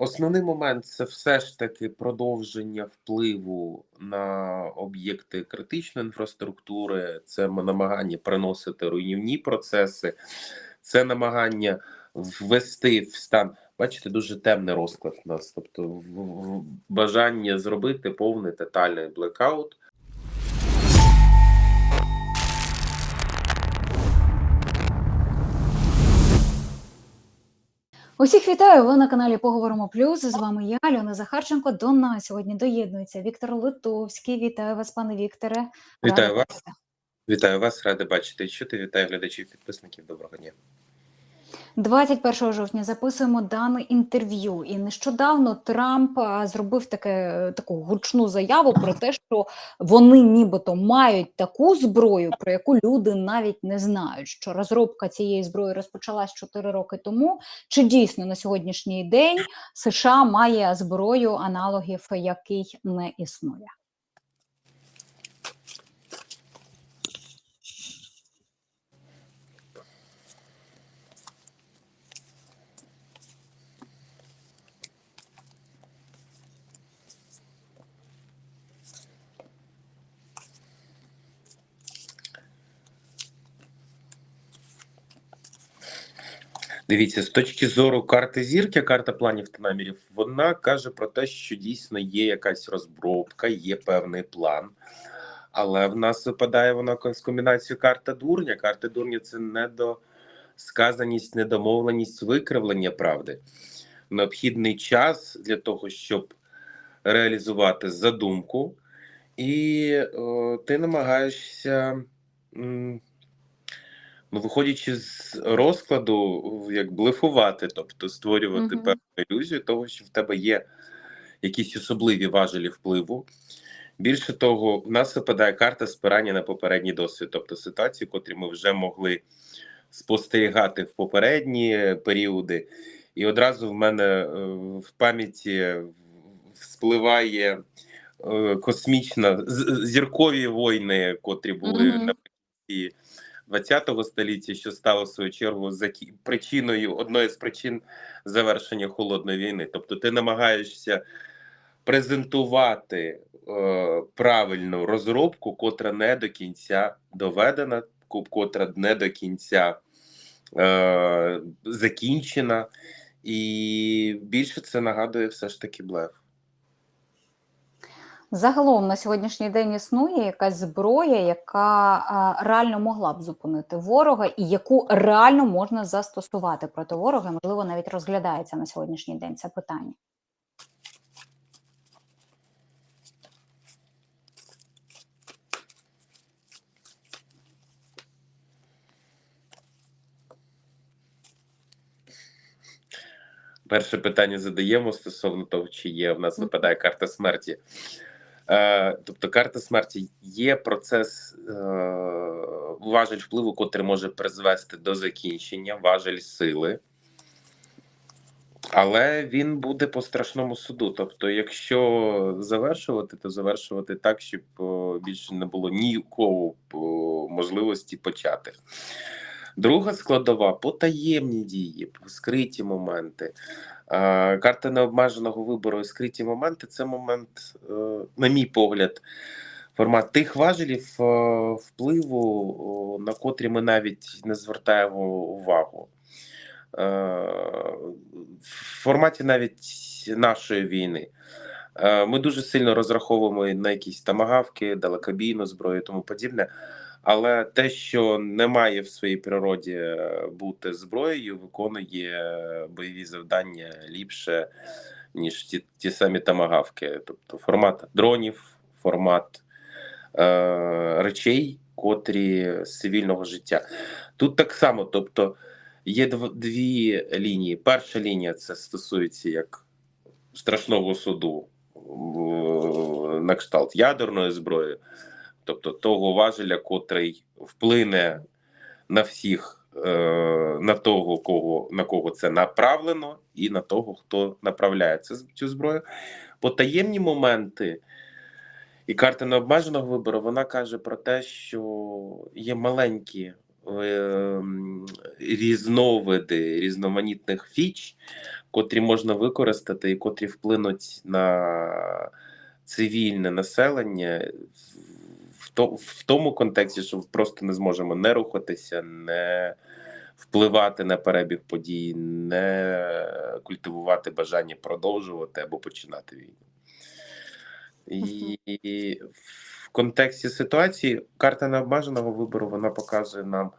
Основний момент це все ж таки продовження впливу на об'єкти критичної інфраструктури, це намагання приносити руйнівні процеси, це намагання ввести в стан. Бачите, дуже темний розклад в нас, тобто бажання зробити повний тотальний блекаут. Усіх вітаю! Ви на каналі Поговоримо Плюс. З вами я, Альона Захарченко. До нас сьогодні доєднується Віктор Литовський. Вітаю вас, пане Вікторе. Вітаю Рада вас. бачити. Вітаю вас, радий бачити і чути. Вітаю глядачів, підписників. Доброго дня. 21 жовтня записуємо дане інтерв'ю. І нещодавно Трамп зробив таке таку гучну заяву про те, що вони нібито мають таку зброю, про яку люди навіть не знають. Що розробка цієї зброї розпочалась 4 роки тому. Чи дійсно на сьогоднішній день США має зброю, аналогів який не існує? Дивіться, з точки зору карти зірки, карта планів та намірів, вона каже про те, що дійсно є якась розробка, є певний план. Але в нас випадає вона з комбінацією карта дурня. Карта дурня це недосказаність, недомовленість, викривлення правди. Необхідний час для того, щоб реалізувати задумку, і о, ти намагаєшся. Ну, виходячи з розкладу, як блефувати, тобто створювати Мгм. певну ілюзію того, що в тебе є якісь особливі важелі впливу. Більше того, в нас випадає карта спирання на попередній досвід, тобто ситуації, котрі ми вже могли спостерігати в попередні періоди. І одразу в мене е, в пам'яті вспливає е, космічна зіркові війни, котрі були Мгм. наприкінці 20 століття, що стало в свою чергу причиною одної з причин завершення холодної війни. Тобто, ти намагаєшся презентувати е, правильну розробку, котра не до кінця доведена, котра не до кінця е, закінчена, і більше це нагадує все ж таки блеф. Загалом на сьогоднішній день існує якась зброя, яка реально могла б зупинити ворога, і яку реально можна застосувати проти ворога. Можливо, навіть розглядається на сьогоднішній день це питання. Перше питання задаємо стосовно того, чи є в нас випадає карта смерті. Е, тобто, карта смерті є процес е, важель впливу, котрий може призвести до закінчення, важель сили. Але він буде по страшному суду. Тобто, якщо завершувати, то завершувати так, щоб більше не було ніякого можливості почати. Друга складова потаємні дії, скриті моменти. Карта необмеженого вибору і скриті моменти це момент, е, на мій погляд, формат тих важелів е, впливу, на котрі ми навіть не звертаємо увагу. Е, В форматі навіть нашої війни. Е, Ми дуже сильно розраховуємо на якісь тамагавки, далекобійну зброю тому подібне. Але те, що не має в своїй природі е, бути зброєю, виконує бойові завдання ліпше, ніж ті, ті самі тамагавки. Тобто формат дронів, формат е, речей, котрі з цивільного життя. Тут так само, тобто є дв- дві лінії. Перша лінія це стосується як страшного суду на кшталт ядерної зброї, тобто того важеля, котрий вплине на всіх, е, на того, кого на кого це направлено, і на того, хто направляє цю зброю. Потаємні моменти. І карта необмеженого вибору вона каже про те, що є маленькі е, різновиди різноманітних фіч, котрі можна використати і котрі вплинуть на цивільне населення в, то, в тому контексті, що просто не зможемо не рухатися, не впливати на перебіг подій, не культивувати бажання продовжувати або починати війну. І в контексті ситуації карта необмеженого вибору вона показує нам,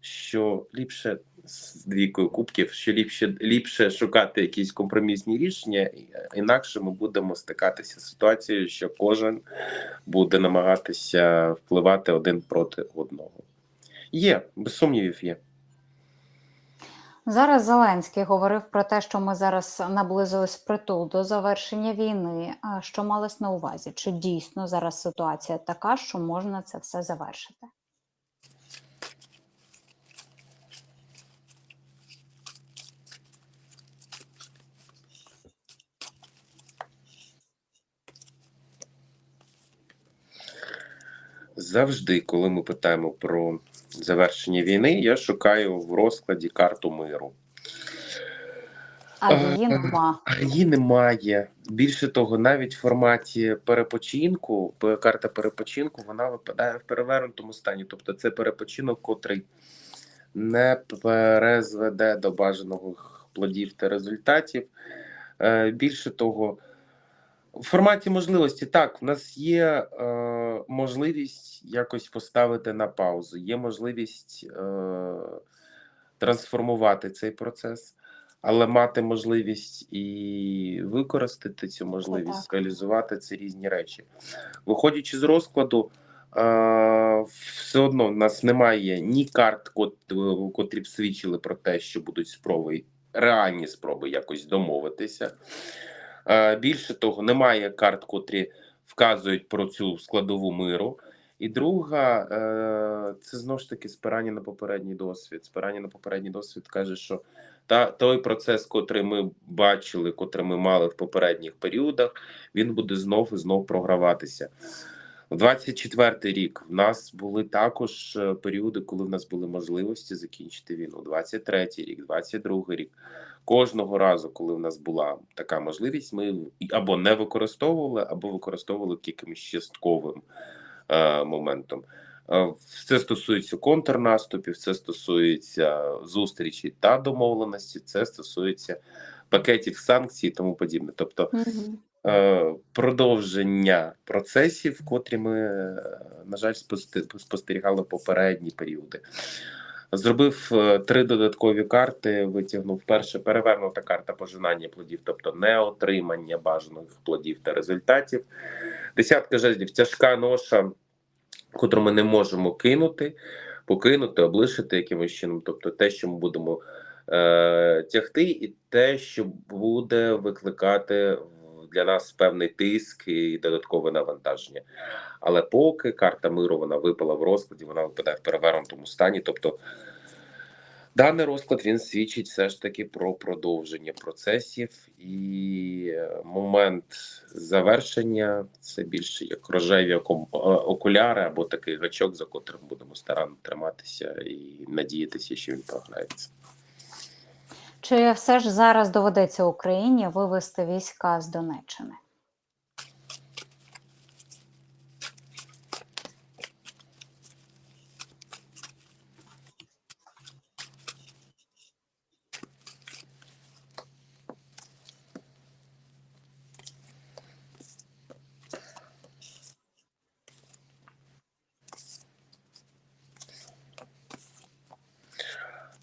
що ліпше з двійкою кубків, що ліпше ліпше шукати якісь компромісні рішення, і- інакше ми будемо стикатися з ситуацією, що кожен буде намагатися впливати один проти одного. Є, без сумнівів, є. Зараз Зеленський говорив про те, що ми зараз наблизились впритул до завершення війни. А що малось на увазі? Чи дійсно зараз ситуація така, що можна це все завершити? Завжди, коли ми питаємо про завершення війни, я шукаю в розкладі карту миру. А Е, її нема. А її немає. Більше того, навіть в форматі перепочинку, карта перепочинку, вона випадає в перевернутому стані. Тобто це перепочинок, котрий не перезведе до бажаного плодів та результатів. Е, Більше того, в форматі можливості так, в нас є е, можливість якось поставити на паузу, є можливість е, трансформувати цей процес, але мати можливість і використати цю можливість, реалізувати це різні речі. Виходячи з розкладу, е, все одно в нас немає ні карт, котрі б свідчили про те, що будуть спроби, реальні спроби якось домовитися. Е, Більше того, немає карт, котрі вказують про цю складову миру. І друга, е, це знову ж таки спирання на попередній досвід. Спирання на попередній досвід каже, що та той процес, котрий ми бачили, котрий ми мали в попередніх періодах, він буде знов і знов програватися. 24-й рік в нас були також е, періоди, коли в нас були можливості закінчити війну. 23-й рік, 22-й рік. Кожного разу, коли в нас була така можливість, ми або не використовували, або використовували якимось частковим е, моментом. Це стосується контрнаступів, це стосується зустрічі та домовленості, це стосується пакетів санкцій і тому подібне. Тобто е, продовження процесів, котрі ми, е, на жаль, спосте- спостерігали попередні періоди. Зробив е, три додаткові карти. Витягнув перше перевернута карта пожинання плодів, тобто не отримання бажаних плодів та результатів. Десятка жезлів, тяжка ноша, котру ми не можемо кинути, покинути, облишити якимось чином. Тобто те, що ми будемо е, тягти, і те, що буде викликати для нас певний тиск і додаткове навантаження. Але поки карта миру вона випала в розкладі, вона випадає в перевернутому стані. Тобто даний розклад він свідчить все ж таки про продовження процесів, і е, момент завершення це більше як рожеві е, окуляри або такий гачок, за котрим будемо старанно триматися і надіятися, що він програється. Чи все ж зараз доведеться Україні вивести війська з Донеччини?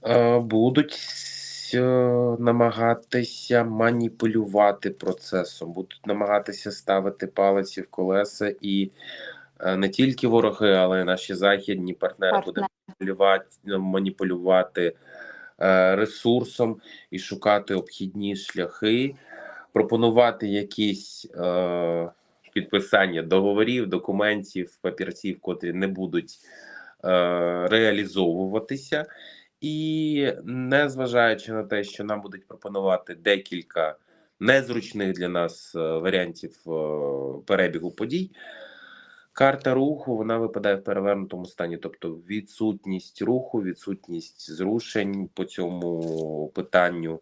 Е, Будуть е, намагатися маніпулювати процесом, будуть намагатися ставити палиці в колеса, і е, не тільки вороги, але й наші західні партнери будуть маніпулювати, маніпулювати е, ресурсом і шукати обхідні шляхи, пропонувати якісь е, підписання договорів, документів, папірців, котрі не будуть е, реалізовуватися. І незважаючи на те, що нам будуть пропонувати декілька незручних для нас е, варіантів е, перебігу подій, карта руху вона випадає в перевернутому стані, тобто відсутність руху, відсутність зрушень по цьому питанню.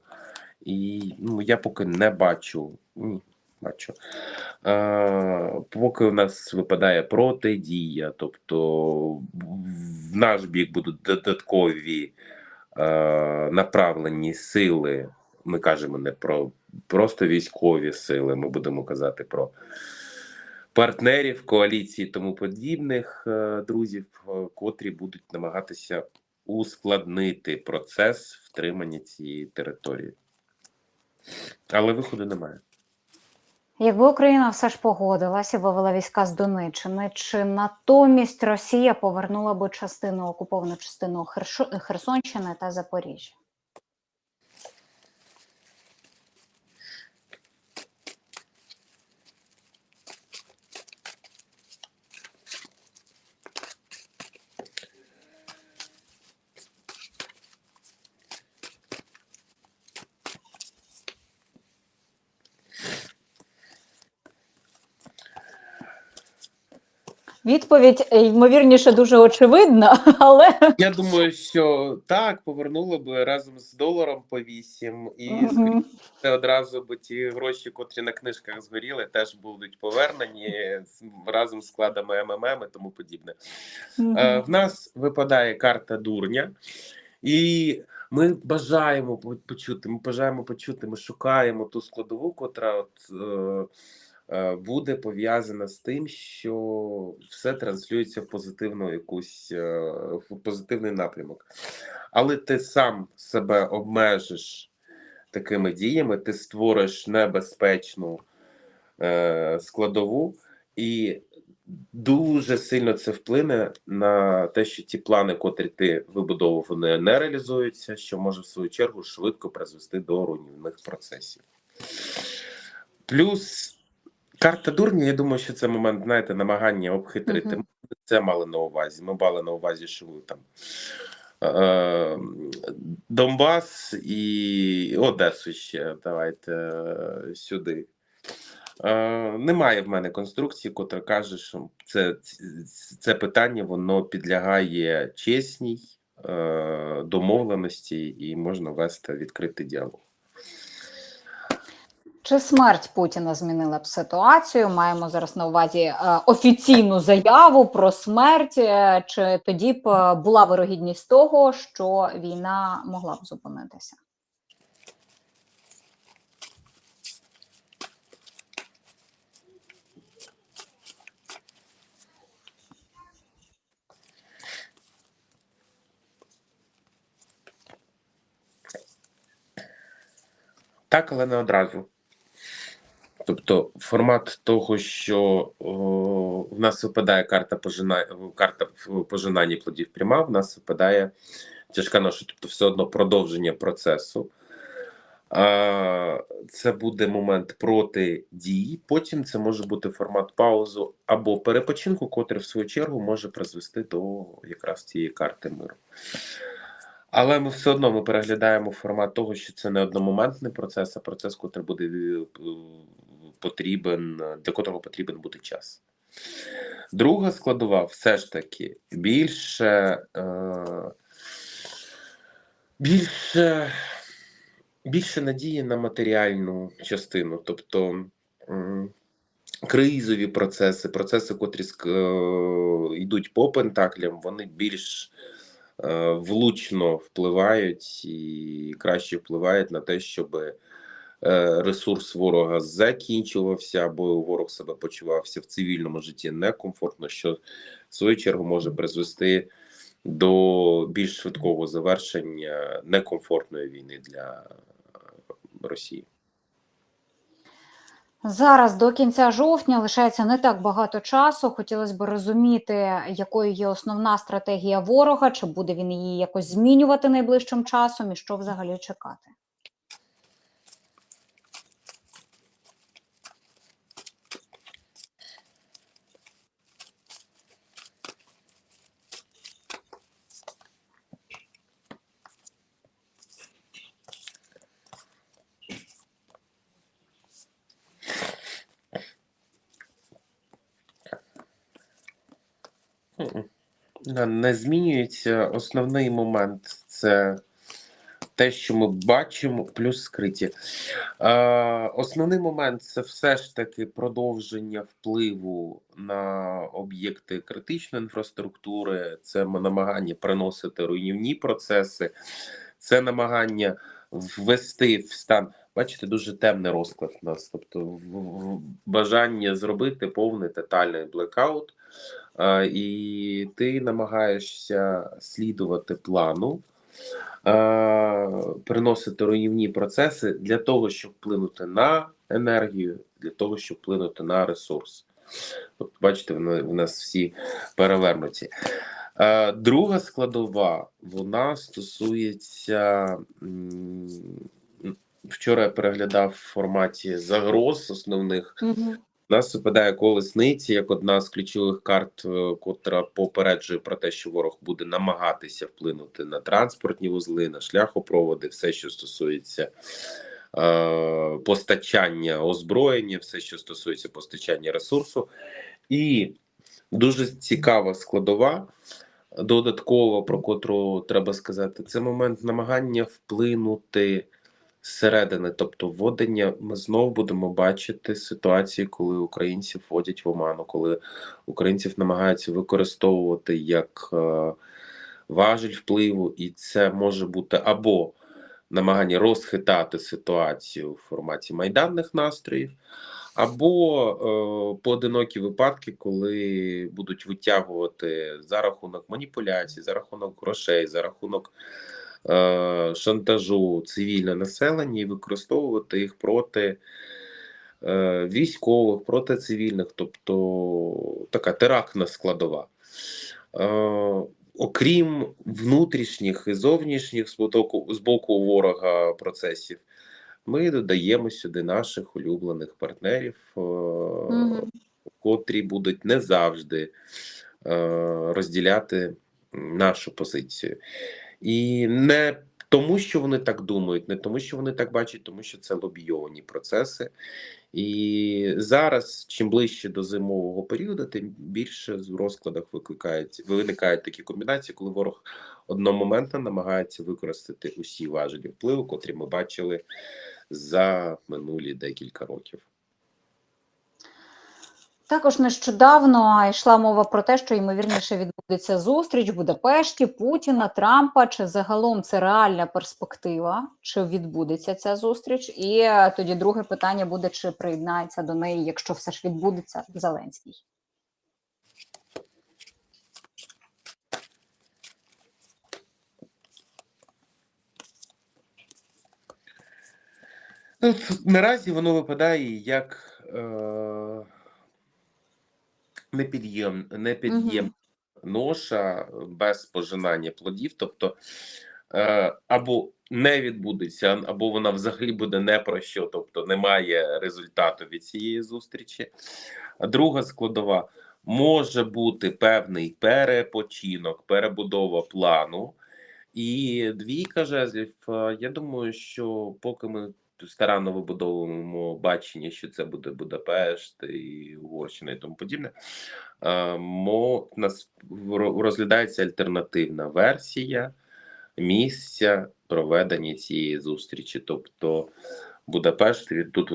І ну, я поки не бачу. Ні, бачу. Е, поки у нас випадає протидія, тобто в наш бік будуть додаткові е, направлені сили. Ми кажемо не про просто військові сили, ми будемо казати про партнерів, коаліції тому подібних е, друзів, е, котрі будуть намагатися ускладнити процес втримання цієї території. Але виходу немає. Якби Україна все ж погодилася, вивела війська з Донеччини, чи натомість Росія повернула би частину окуповану частину Херсонщини та Запоріжжя? Відповідь е, ймовірніше дуже очевидна, але Я думаю, що так повернуло би разом з доларом по 8 і скоріше одразу б ті гроші, котрі на книжках згоріли, теж будуть повернені разом з складами МММ і тому подібне. Е, в нас випадає карта дурня, і ми бажаємо почути. Ми бажаємо почути. Ми шукаємо ту складову, котра от, е, буде пов'язана з тим, що все транслюється в позитивну якусь е, в позитивний напрямок. Але ти сам себе обмежиш такими діями, ти створиш небезпечну е, складову і дуже сильно це вплине на те, що ті плани, котрі ти вибудовував, вони не реалізуються, що може в свою чергу швидко призвести до руйнівних процесів. Плюс карта дурня, я думаю, що це момент, знаєте, намагання обхитрити. Мгм. Ми це мали на увазі. Ми мали на увазі, що ви там. е, Донбас і Одесу ще давайте е, сюди. Е, немає в мене конструкції, котра каже, що це, це питання воно підлягає чесній е, домовленості і можна вести відкритий діалог. Чи смерть Путіна змінила б ситуацію? Маємо зараз на увазі е, офіційну заяву про смерть. е, Чи тоді б е, була вирогідність того, що війна могла б зупинитися? Так, але не одразу. Тобто, формат того, що о, в нас випадає карта пожина... карта в пожинанні плодів пряма, в нас випадає тяжка ноша, тобто все одно продовження процесу. А, це буде момент протидії, потім це може бути формат паузу або перепочинку, котрий в свою чергу може призвести до якраз цієї карти миру. Але ми все одно ми переглядаємо формат того, що це не одномоментний процес, а процес, котрий буде е, потрібен, для котрого потрібен буде час. Друга складова все ж таки більше, е, більше, більше надії на матеріальну частину, тобто кризові процеси, процеси, котрі е, йдуть по пентаклям, вони більш е, влучно впливають і краще впливають на те, щоб ресурс ворога закінчувався, або ворог себе почувався в цивільному житті некомфортно, що в свою чергу може призвести до більш швидкого завершення некомфортної війни для е, Росії. Зараз до кінця жовтня лишається не так багато часу. Хотілося б розуміти, якою є основна стратегія ворога, чи буде він її якось змінювати найближчим часом, і що взагалі чекати. Не- змінюється. Основний момент це те, що ми бачимо, плюс скриті. Е, основний момент це все ж таки продовження впливу на об'єкти критичної інфраструктури, це намагання приносити руйнівні процеси, це намагання ввести в стан. Бачите, дуже темний розклад у нас, тобто бажання зробити повний тотальний блекаут, е, і ти намагаєшся слідувати плану, е, приносити руйнівні процеси для того, щоб вплинути на енергію, для того, щоб вплинути на ресурс. Тобто, бачите, в нас всі перевернуті. Е, Друга складова вона стосується. Вчора я переглядав в форматі загроз основних. Угу. Нас випадає колесниці як одна з ключових карт, е, котра попереджує про те, що ворог буде намагатися вплинути на транспортні вузли, на шляхопроводи, все, що стосується е, постачання озброєння, все, що стосується постачання ресурсу. І дуже цікава складова, додаткова, про котру треба сказати, це момент намагання вплинути зсередини, тобто вводення, ми знову будемо бачити ситуації, коли українці вводять в оману, коли українців намагаються використовувати як е, важіль впливу, і це може бути або намагання розхитати ситуацію в форматі майданних настроїв, або е, поодинокі випадки, коли будуть витягувати за рахунок маніпуляцій, за рахунок грошей, за рахунок шантажу цивільне населення і використовувати їх проти е, військових, проти цивільних, тобто така терактна складова. Е, окрім внутрішніх і зовнішніх з боку, з боку ворога процесів, ми додаємо сюди наших улюблених партнерів, е, котрі будуть не завжди е, розділяти нашу позицію. І не тому, що вони так думають, не тому, що вони так бачать, тому що це лобійовані процеси. І зараз, чим ближче до зимового періоду, тим більше в розкладах викликають виникають такі комбінації, коли ворог одномоментно намагається використати усі важелі впливу, котрі ми бачили за минулі декілька років. Також нещодавно йшла мова про те, що ймовірніше відбудеться зустріч в Будапешті Путіна, Трампа. Чи загалом це реальна перспектива? Чи відбудеться ця зустріч? І е, тоді друге питання буде: чи приєднається до неї, якщо все ж відбудеться Зеленський? Ну, наразі воно випадає як е, непід'єм, непід'єм ноша без пожинання плодів, тобто е, або не відбудеться, або вона взагалі буде не про що, тобто немає результату від цієї зустрічі. Друга складова може бути певний перепочинок, перебудова плану. І двійка жезлів. е, Я думаю, що поки ми старанно вибудовуємо бачення, що це буде Будапешт і Угорщина і тому подібне. е, Мо нас розглядається альтернативна версія місця проведення цієї зустрічі. Тобто Будапешт тут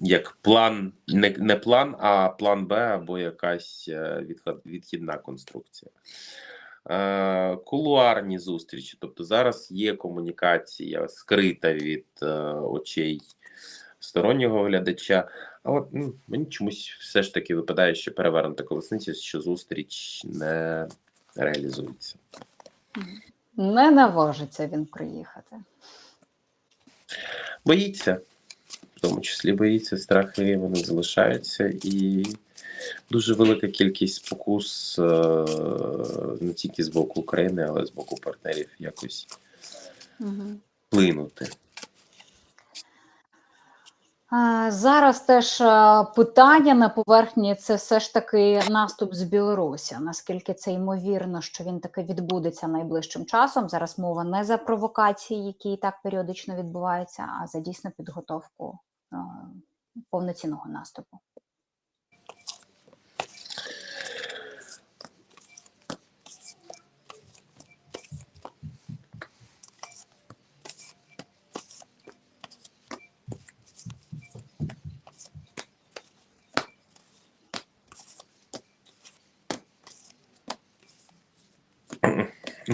як план, не, не план, а план Б або якась е, відхідна конструкція. Е, Кулуарні зустрічі, тобто зараз є комунікація скрита від е, очей стороннього глядача. А от ну, мені чомусь все ж таки випадає, що перевернута колесниця, що зустріч не реалізується. Не наважиться він приїхати. Боїться, в тому числі боїться, страхи вони залишаються, і дуже велика кількість спокус е, не тільки з боку України, але з боку партнерів якось вплинути. Зараз теж питання на поверхні це все ж таки наступ з Білорусі. Наскільки це ймовірно, що він таки відбудеться найближчим часом? Зараз мова не за провокації, які і так періодично відбуваються, а за дійсно підготовку повноцінного наступу.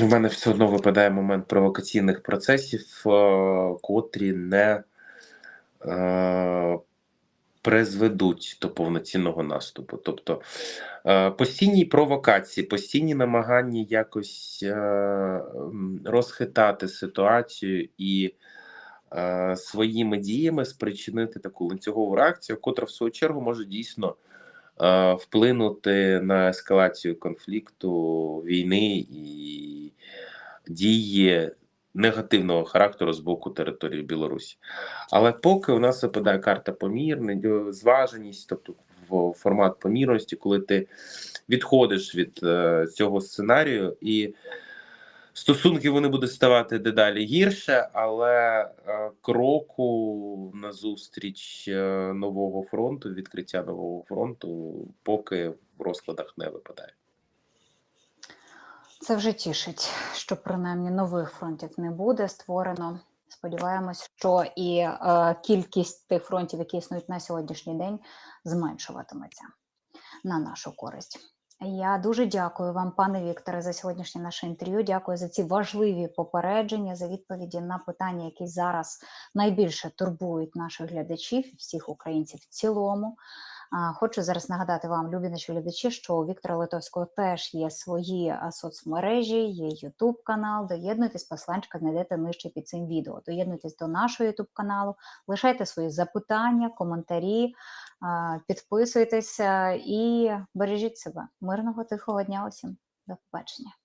У мене все одно випадає момент провокаційних процесів, е, котрі не е, призведуть до повноцінного наступу. Тобто е, постійні провокації, постійні намагання якось розхитати ситуацію і своїми діями спричинити таку ланцюгову реакцію, котра в свою чергу може дійсно вплинути на ескалацію конфлікту, війни і дії негативного характеру з боку території Білорусі. Але поки у нас випадає карта помірність, зваженість, тобто в формат помірності, коли ти відходиш від е, цього сценарію і. Стосунки вони будуть ставати дедалі гірше, але е, кроку назустріч е, нового фронту, відкриття нового фронту, поки в розкладах не випадає. Це вже тішить, що принаймні нових фронтів не буде створено. Сподіваємось, що і е, кількість тих фронтів, які існують на сьогоднішній день, зменшуватиметься на нашу користь. Я дуже дякую вам, пане Вікторе, за сьогоднішнє наше інтерв'ю. Дякую за ці важливі попередження, за відповіді на питання, які зараз найбільше турбують наших глядачів всіх українців в цілому. Хочу зараз нагадати вам, любі наші глядачі, що у Віктора Литовського теж є свої соцмережі, є Ютуб канал. Доєднуйтесь, посланчика знайдете нижче під цим відео. Доєднуйтесь до нашого Ютуб каналу, лишайте свої запитання, коментарі, підписуйтеся і бережіть себе. Мирного тихого дня усім. До побачення.